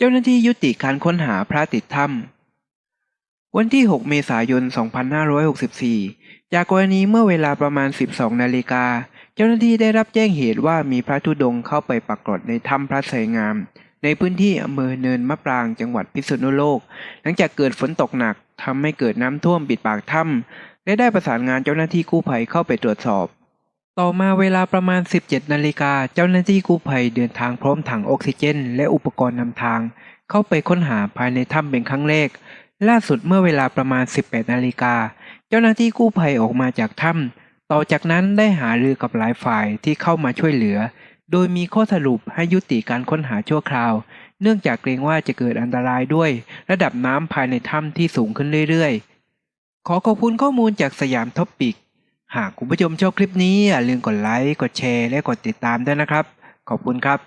เจ้าหน้าที่ยุติการค้นหาพระติดถ้ำวันที่ 6 เมษายน 2564 จากกรณีเมื่อเวลาประมาณ 12 นาฬิกา เจ้าหน้าที่ได้รับแจ้งเหตุว่ามีพระธุดงค์เข้าไปปรากฏในถ้ำพระไสยงาม ในพื้นที่อำเภอเนินมะปรางจังหวัดพิษณุโลก หลังจากเกิดฝนตกหนักทำให้เกิดน้ำท่วมปิดปากถ้ำและได้ประสานงานเจ้าหน้าที่กู้ภัยเข้าไปตรวจสอบ ต่อมาเวลาประมาณ 17 นาฬิกาเจ้าหน้าที่กู้ภัยเดินทางพร้อมถังออกซิเจน และอุปกรณ์นำทาง เข้าไปค้นหาภายในถ้ำเป็นครั้งแรก ล่าสุดเมื่อเวลาประมาณ 18 นาฬิกาเจ้าหน้าที่กู้ภัยออกมาจากถ้ำต่อจากนั้นได้หารือกับหลายฝ่ายที่เข้ามาช่วยเหลือ โดยมีข้อสรุปให้ยุติการค้นหาชั่วคราว เนื่องจากเกรงว่าจะเกิดอันตรายด้วย ระดับน้ำภายในถ้ำที่สูงขึ้นเรื่อยๆ ขอขอบคุณข้อมูลจากสยามท็อปปิก หากคุณผู้ชมชอบคลิปนี้อย่าลืมกดไลค์ กดแชร์ และกดติดตามด้วยนะครับ ขอบคุณครับ